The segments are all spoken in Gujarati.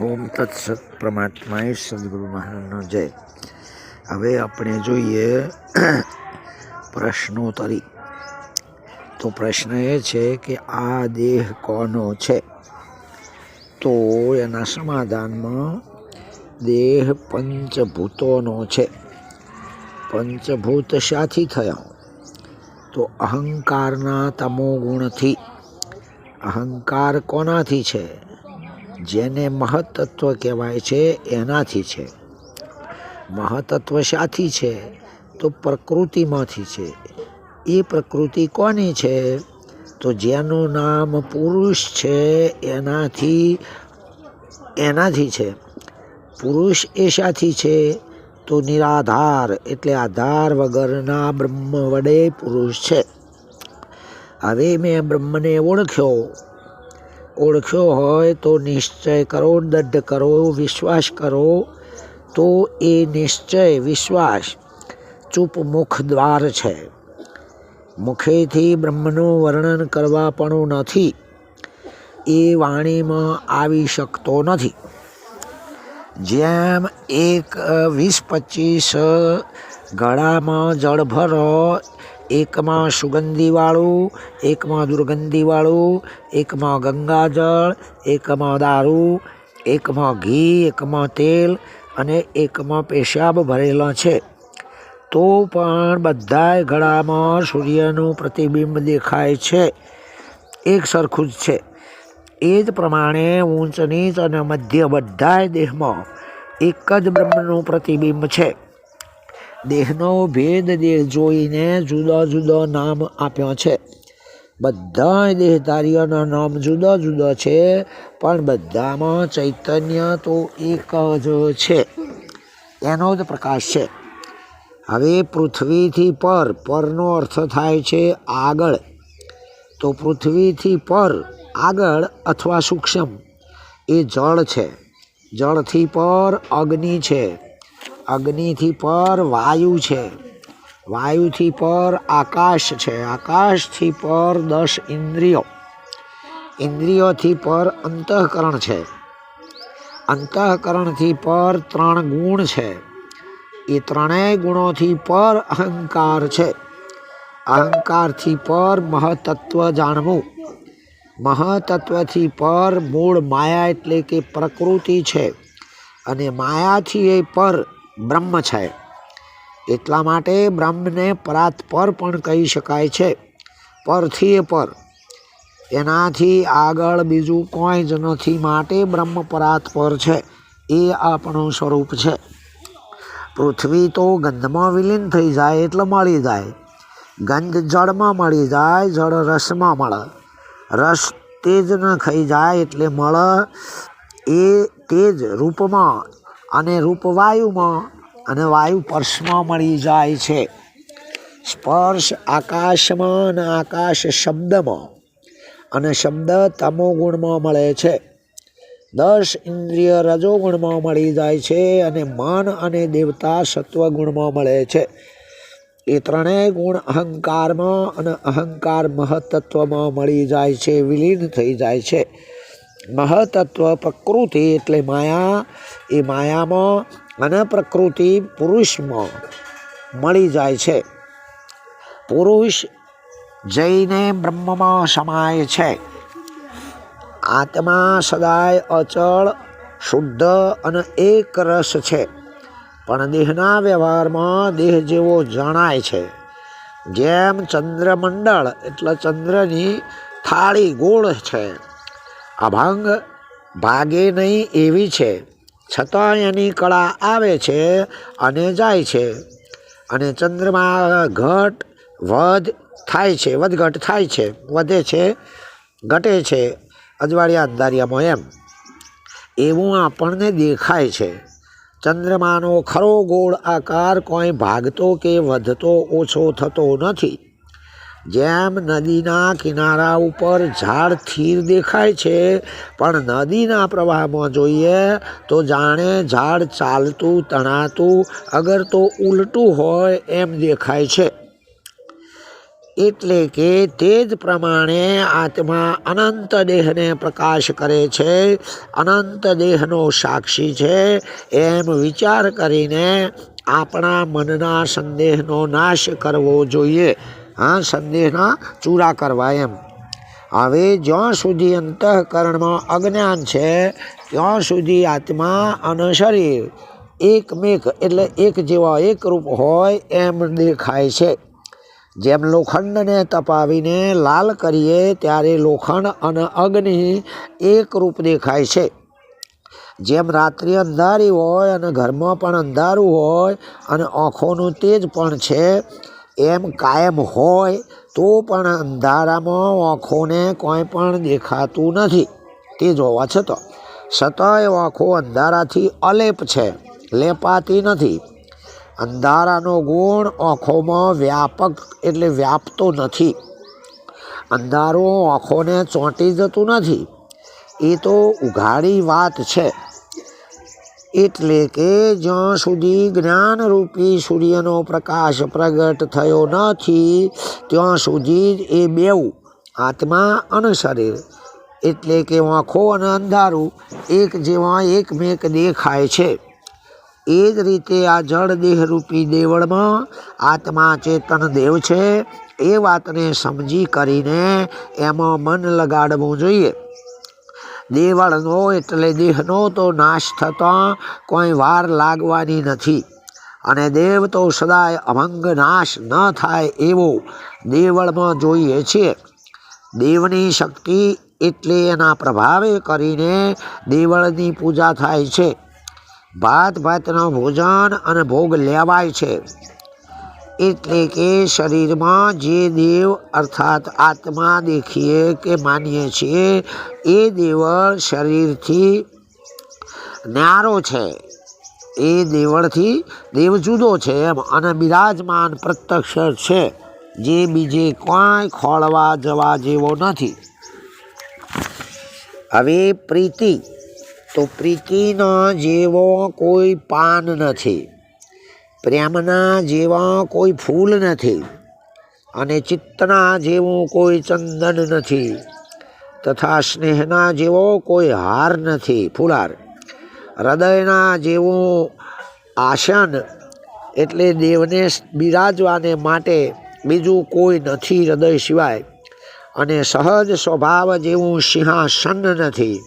ઓમ તત્સત પરમાત્માએ સદગુરુ મહારાજનો જય. હવે આપણે જોઈએ પ્રશ્નોત્તરી તો પ્રશ્ન એ છે કે આ દેહ કોનો છે? તો એના સમાધાનમાં દેહ પંચભૂતોનો છે. પંચભૂત શાથી થયા. તો અહંકારના તમો ગુણથી. અહંકાર કોનાથી છે? જેને મહત્તત્વ કહેવાય છે, એનાથી છે. મહત્તત્વ શાથી છે, તો પ્રકૃતિમાંથી છે. એ પ્રકૃતિ કોની છે? તો જેનું નામ પુરુષ છે, એનાથી એનાથી છે. પુરુષ એ શાથી છે, તો નિરાધાર, એટલે આધાર વગરના બ્રહ્મ વડે પુરુષ છે. હવે મેં બ્રહ્મને ઓળખ્યો. ઓળખ્યો હોય તો નિશ્ચય કરો, દઢ કરો, વિશ્વાસ કરો, તો એ નિશ્ચય, વિશ્વાસ ચૂપ મુખ દ્વાર છે. મુખેથી બ્રહ્મનું વર્ણન કરવા પણ નથી. એ વાણીમાં આવી શકતો નથી. જેમ એક વીસ પચીસ ગળામાં જળ ભરો એકમાં સુગંધીવાળું, એકમાં દુર્ગંધીવાળું, એકમાં ગંગાજળ, એકમાં દારૂ, એકમાં ઘી, એકમાં તેલ અને એકમાં પેશાબ ભરેલો છે. તો પણ બધાય ગળામાં સૂર્યનું પ્રતિબિંબ દેખાય છે. એક સરખું જ છે. એ જ પ્રમાણે ઊંચ, નીચ અને મધ્ય બધાય દેહમાં એક જ બ્રહ્મનું પ્રતિબિંબ છે. દેહનો ભેદ દેહ જોઈને જુદા જુદા નામ આપ્યા છે. બધા દેહધારીઓના નામ જુદા જુદા છે, પણ બધામાં ચૈતન્ય તો એક જ છે. એનો જ પ્રકાશ છે. હવે પૃથ્વીથી પર, પરનો અર્થ થાય છે આગળ. તો પૃથ્વીથી પર આગળ અથવા સૂક્ષ્મ, એ જળ છે. જળથી પર અગ્નિ છે. અગ્નિથી પર વાયુ છે. વાયુથી પર આકાશ છે. આકાશથી પર દસ ઇન્દ્રિયો. ઇન્દ્રિયોથી પર અંતઃકરણ છે. અંતઃકરણથી પર ત્રણ ગુણ છે. એ ત્રણેય ગુણોથી પર અહંકાર છે. અહંકારથી પર મહતત્વ જાણવું. મહતત્વથી પર મૂળ માયા એટલે કે પ્રકૃતિ છે. અને માયાથી એ પર બ્રહ્મ છે. એટલા માટે બ્રહ્મને પરાત્પર પણ કહી શકાય છે. પરથી એ પર. એનાથી આગળ બીજું કોઈ જ નથી માટે બ્રહ્મ પરાત્પર છે. એ આપણું સ્વરૂપ છે. પૃથ્વી તો ગંધમાં વિલીન થઈ જાય એટલે મળી જાય. ગંધ જળમાં મળી જાય, જળ રસમાં મળે. રસ તેજ ન ખાઈ જાય એટલે મળે એ તેજ રૂપમાં અને રૂપ વાયુમાં અને વાયુ પર્શમાં મળી જાય છે. સ્પર્શ આકાશમાં અને આકાશ શબ્દમાં અને શબ્દ તમો ગુણમાં મળે છે. દસ ઇન્દ્રિય રજોગુણમાં મળી જાય છે અને મન અને દેવતા સત્વગુણમાં મળે છે. એ ત્રણેય ગુણ અહંકારમાં અને અહંકાર મહત્ત્વમાં મળી જાય છે, વિલીન થઈ જાય છે. મહતત્વ પ્રકૃતિ એટલે માયા. એ માયામાં અને પ્રકૃતિ પુરુષમાં મળી જાય છે. પુરુષ જઈને બ્રહ્મમાં સમાય છે. આત્મા સદાય અચળ, શુદ્ધ અને એક રસ છે. પણ દેહના વ્યવહારમાં દેહ જેવો જણાય છે. જેમ ચંદ્રમંડળ એટલે ચંદ્રની થાળી ગોળ છે. અભંગ ભાગે નહીં એવી છે. છતાં એની કળા આવે છે અને જાય છે. અને ચંદ્રમા ઘટ વધ થાય છે, વધઘટ થાય છે, વધે છે, ઘટે છે. અજવાળિયા અંધારિયામાં એમ. એવું આપણને દેખાય છે. ચંદ્રમાનો ખરો ગોળ આકાર કોઈ ભાગતો કે વધતો ઓછો થતો નથી. જેમ નદીના કિનારા ઉપર ઝાડ થીર દેખાય છે, પણ નદીના પ્રવાહમાં જોઈએ તો જાણે ઝાડ ચાલતું, તણાતું, અગર તો ઉલટું હોય એમ દેખાય છે. એટલે કે તે જ પ્રમાણે આત્મા અનંત દેહને પ્રકાશ કરે છે, અનંત દેહનો સાક્ષી છે એમ વિચાર કરીને આપણા મનના સંદેહનો નાશ કરવો જોઈએ. હા સંદેહના ચૂરા કરવા એમ. હવે જ્યાં સુધી અંતઃકરણમાં અજ્ઞાન છે, ત્યાં સુધી આત્મા અને શરીર એકમેક એટલે એક જેવા એકરૂપ હોય એમ દેખાય છે. જેમ લોખંડને તપાવીને લાલ કરીએ, ત્યારે લોખંડ અને અગ્નિ એકરૂપ દેખાય છે. જેમ રાત્રિ અંધારી હોય અને ઘરમાં પણ અંધારું હોય અને આંખોનું તેજ પણ છે એમ કાયમ હોય, તો પણ અંધારામાં આંખોને કોઈ પણ દેખાતું નથી. તે જોવા છતાં સતય આંખો અંધારાથી અલેપ છે, લેપાતી નથી. અંધારાનો ગુણ આંખોમાં વ્યાપક એટલે વ્યાપતો નથી. અંધારું આંખોને ચોંટી જતું નથી. એ તો ઉઘાડી વાત છે. એટલે કે જ્યાં સુધી જ્ઞાનરૂપી સૂર્યનો પ્રકાશ પ્રગટ થયો નથી, ત્યાં સુધી એ બેઉ આત્મા અને શરીર એટલે કે આંખો અને અંધારું એક જેવા એકમેક દેખાય છે. એ જ રીતે આ જળ દેહરૂપી દેવળમાં આત્મા ચેતન દેવ છે. એ વાતને સમજી કરીને એમાં મન લગાડવું જોઈએ. દેવળનો એટલે દેહનો તો નાશ થતાં કોઈ વાર લાગવાની નથી. અને દેવ તો સદાય અમંગ નાશ ન થાય એવો દેવળમાં જોઈએ છીએ દેવની શક્તિ એટલે એના પ્રભાવે કરીને દેવળની પૂજા થાય છે. ભાત ભાતનો ભોજન અને ભોગ લેવાય છે. એટલે કે શરીરમાં જે દેવ અર્થાત આત્મા દેખીએ કે માનીએ છીએ, એ દેવળ શરીરથી ન્યારો છે. એ દેવળથી દેવ જુદો છે એમ અને બિરાજમાન પ્રત્યક્ષ છે, જે બીજે ક્યાંય ખોળવા જવા જેવો નથી. હવે પ્રીતિ. તો પ્રીતિનો જેવો કોઈ પાન નથી. પ્રેમના જેવા કોઈ ફૂલ નથી અને ચિત્તના જેવું કોઈ ચંદન નથી તથા સ્નેહના જેવો કોઈ હાર નથી ફૂલાર. હૃદયના જેવું આસન એટલે દેવને બિરાજવાને માટે બીજું કોઈ નથી હૃદય સિવાય અને સહજ સ્વભાવ જેવું સિંહાસન નથી.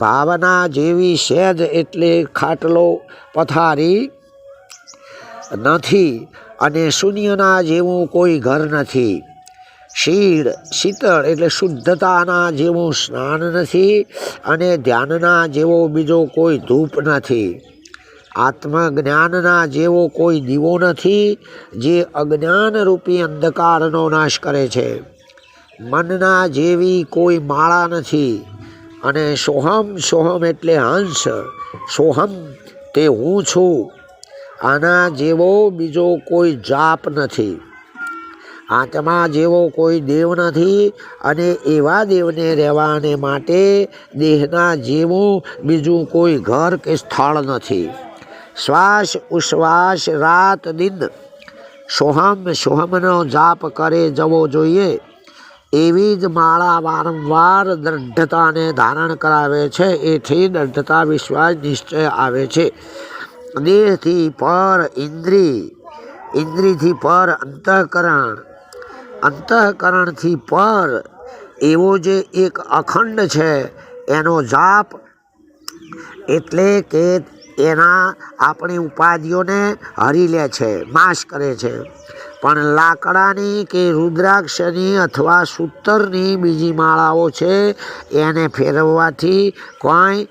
ભાવના જેવી સેજ એટલે ખાટલો, પથારી નથી અને શૂન્યના જેવું કોઈ ઘર નથી. શીળ, શીતળ એટલે શુદ્ધતાના જેવું સ્નાન નથી અને ધ્યાનના જેવો બીજો કોઈ ધૂપ નથી. આત્મજ્ઞાનના જેવો કોઈ દીવો નથી જે અજ્ઞાનરૂપી અંધકારનો નાશ કરે છે. મનના જેવી કોઈ માળા નથી અને સોહમ સોહમ એટલે હંસ, સોહમ તે હું છું. આના જેવો બીજો કોઈ જાપ નથી. આત્મા જેવો કોઈ દેવ નથી અને એવા દેવને રહેવાને માટે દેહના જેવું બીજું કોઈ ઘર કે સ્થળ નથી. શ્વાસ, ઉશ્વાસ, રાત, દિન. સોહમ, સોહમનો જાપ કરે જવો જોઈએ. એવી જ માળા વારંવાર દૃઢતાને ધારણ કરાવે છે. એથી દૃઢતા વિશ્વાસ નિશ્ચય આવે છે. દેહથી પર ઇન્દ્રિય, ઇન્દ્રિયથી પર અંતઃકરણ. અંતઃકરણથી પર એવો જે એક અખંડ છે, એનો જાપ એટલે કે એના આપણી ઉપાધિઓને હરી લે છે માસ કરે છે. પણ લાકડાની કે રુદ્રાક્ષની અથવા સૂતરની બીજી માળાઓ છે, એને ફેરવવાથી કોઈ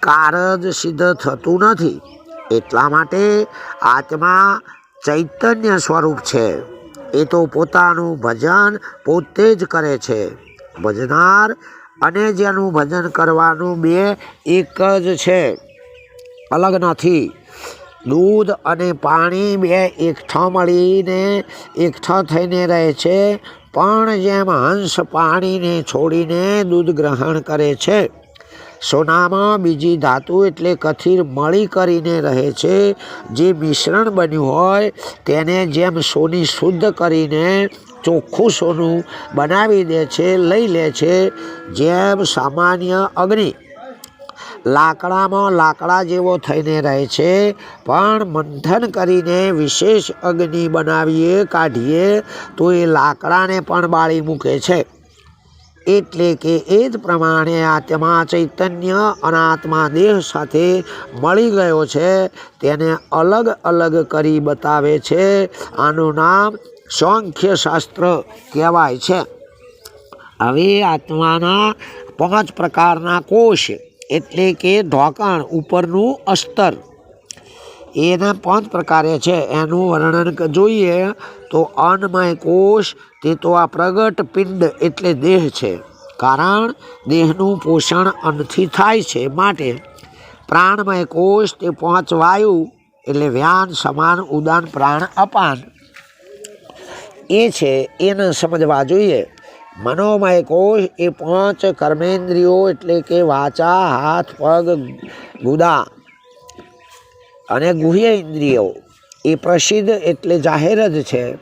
કારજ સિદ્ધ થતું નથી. એટલા માટે આત્મા ચૈતન્ય સ્વરૂપ છે. એ તો પોતાનું ભજન પોતે જ કરે છે. ભજનાર અને જેનું ભજન કરવાનું બે એક જ છે. અલગ નથી. દૂધ અને પાણી બે એકઠા મળીને એકઠા થઈને રહે છે. પણ જેમ હંસ પાણીને છોડીને દૂધ ગ્રહણ કરે છે સોનામાં બીજી ધાતુ એટલે કથિર મળી કરીને રહે છે. જે મિશ્રણ બન્યું હોય તેને જેમ સોની શુદ્ધ કરીને ચોખ્ખું સોનું બનાવી દે છે, લઈ લે છે, જેમ સામાન્ય અગ્નિ. લાકડામાં લાકડા જેવો થઈને રહે છે. પણ મંથન કરીને વિશેષ અગ્નિ બનાવીએ, કાઢીએ, તો એ લાકડાને પણ બાળી મૂકે છે. એટલે કે એ જ પ્રમાણે આત્મા ચૈતન્ય અનાત્મા દેહ સાથે મળી ગયો છે, તેને અલગ અલગ કરી બતાવે છે. આનું નામ સાંખ્ય શાસ્ત્ર કહેવાય છે. હવે આત્માના પાંચ પ્રકારના કોષ એટલે કે ઢોકાણ ઉપરનું અસ્તર. એના પાંચ પ્રકારે છે. એનું વર્ણન જોઈએ તો અન્નમય કોષ, તે તો આ પ્રગટ પિંડ એટલે દેહ છે. કારણ દેહનું પોષણ અન્નથી થાય છે માટે પ્રાણમય કોષ, તે પાંચ વાયુ એટલે વ્યાન, સમાન, ઉદાન, પ્રાણ, અપાન. એ છે, એને સમજવા જોઈએ. મનોમય કોષ એ પાંચ કર્મેન્દ્રિયો એટલે કે વાચા, હાથ, પગ ગુદા. અને ગુહ્ય ઇન્દ્રિયો એ પ્રસિદ્ધ એટલે જાહેર જ છે.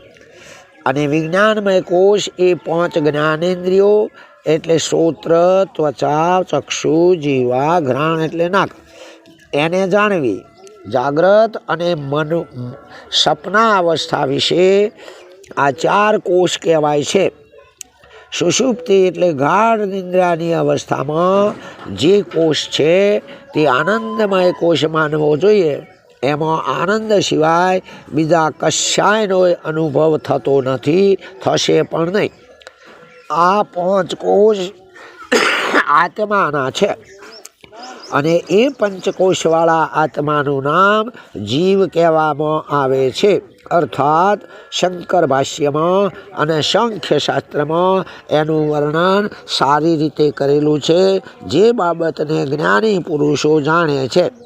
અને વિજ્ઞાનમય કોષ એ પાંચ જ્ઞાનેન્દ્રિયો એટલે શ્રોત્ર ત્વચા, ચક્ષુ, જીવા, ઘ્રાણ એટલે નાક. એને જાણવી, જાગ્રત અને મન સપના અવસ્થા વિશે આ ચાર કોષ કહેવાય છે. સુષુપ્તિ એટલે ગાઢ નિંદ્રાની અવસ્થામાં જે કોષ છે તે આનંદમય કોષ માનવો જોઈએ. એમાં આનંદ સિવાય બીજા કશાયનો અનુભવ થતો નથી, થશે પણ નહીં. આ પાંચ કોષ આત્માના છે. અને એ પંચકોષવાળા આત્માનું નામ જીવ કહેવામાં આવે છે. અર્થાત શંકર ભાષ્યમાં અને શાસ્ત્રમાં એનું વર્ણન સારી રીતે કરેલું છે. જે બાબતને જ્ઞાની પુરુષો જાણે છે.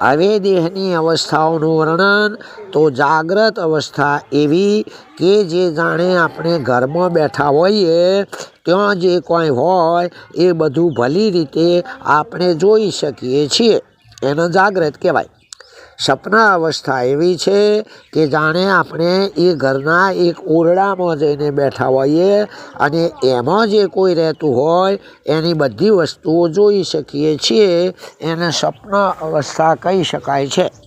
હવે દેહની અવસ્થાઓનું વર્ણન તો જાગ્રત અવસ્થા એવી કે જે જાણે આપણે ઘરમાં બેઠા હોઈએ, ત્યાં જે કોઈ હોય એ બધું ભલી રીતે આપણે જોઈ શકીએ છીએ. એને જાગ્રત કહેવાય. સપના અવસ્થા એવી છે કે જાણે આપણે એ ઘરના એક ઓરડામાં જઈને બેઠા હોઈએ અને એમાં જે કોઈ રહેતું હોય એની બધી વસ્તુઓ જોઈ શકીએ છીએ. એને સપના અવસ્થા કહી શકાય છે.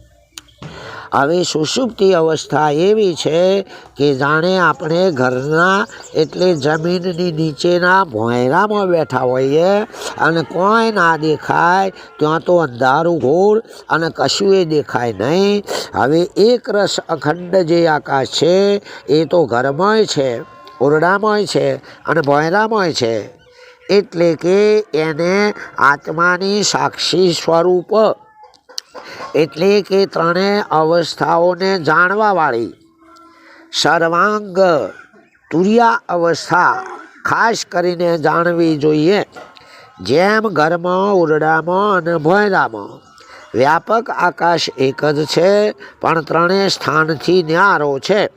હવે સુષુપ્તિ અવસ્થા એવી છે કે જાણે આપણે ઘરના એટલે જમીનની નીચેના ભોંયરામાં બેઠા હોઈએ અને કોઈ ના દેખાય, ત્યાં તો અંધારું ઘોર અને કશું એ દેખાય નહીં. હવે એક રસ અખંડ જે આકાશ છે, એ તો ઘરમાંય છે, ઓરડામાંય છે અને ભોંયરામાંય છે. એટલે કે એને આત્માની સાક્ષી સ્વરૂપ એટલે કે ત્રણેય અવસ્થાઓને જાણવાવાળી સર્વાંગ તુર્યા અવસ્થા ખાસ કરીને જાણવી જોઈએ. જેમ ઘરમાં ઓરડામાં અને ભોયરામાં વ્યાપક આકાશ એક જ છે, પણ ત્રણેય સ્થાનથી ન્યારો છે.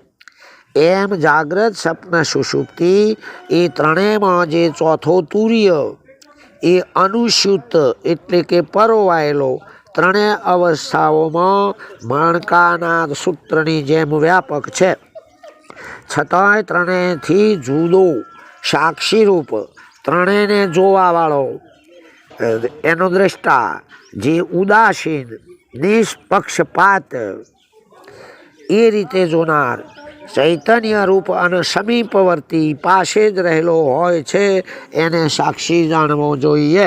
એમ જાગ્રત સ્વપ્ન સુષુપ્તિ, એ ત્રણેયમાં જે ચોથો તુર્ય, એ અનુસ્યુત એટલે કે પરોવાયેલો ત્રણેય અવસ્થાઓમાં માણકાના સૂત્રની જેમ વ્યાપક છે. છતાંય ત્રણેયથી જુદો સાક્ષીરૂપ ત્રણેયને જોવાવાળો, એનો દ્રષ્ટા જે ઉદાસીન, નિષ્પક્ષપાત, એ રીતે જોનાર ચૈતન્ય રૂપ અને સમીપવર્તી પાસે જ રહેલો હોય છે, એને સાક્ષી જાણવો જોઈએ.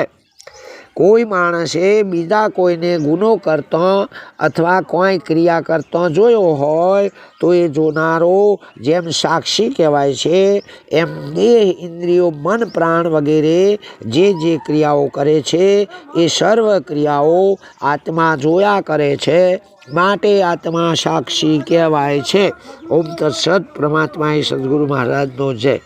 કોઈ માણસે બીજા કોઈને ગુનો કરતો અથવા કોઈ ક્રિયા કરતો જોયો હોય, તો એ જોનારો, જેમ સાક્ષી કહેવાય છે, એમ દેહ, ઇન્દ્રિયો, મન, પ્રાણ વગેરે જે જે ક્રિયાઓ કરે છે, એ સર્વ ક્રિયાઓ આત્મા જોયા કરે છે, માટે આત્મા સાક્ષી કહેવાય છે. ઓમ તત્સદ પરમાત્મા એ સદગુરુ મહારાજનો જય.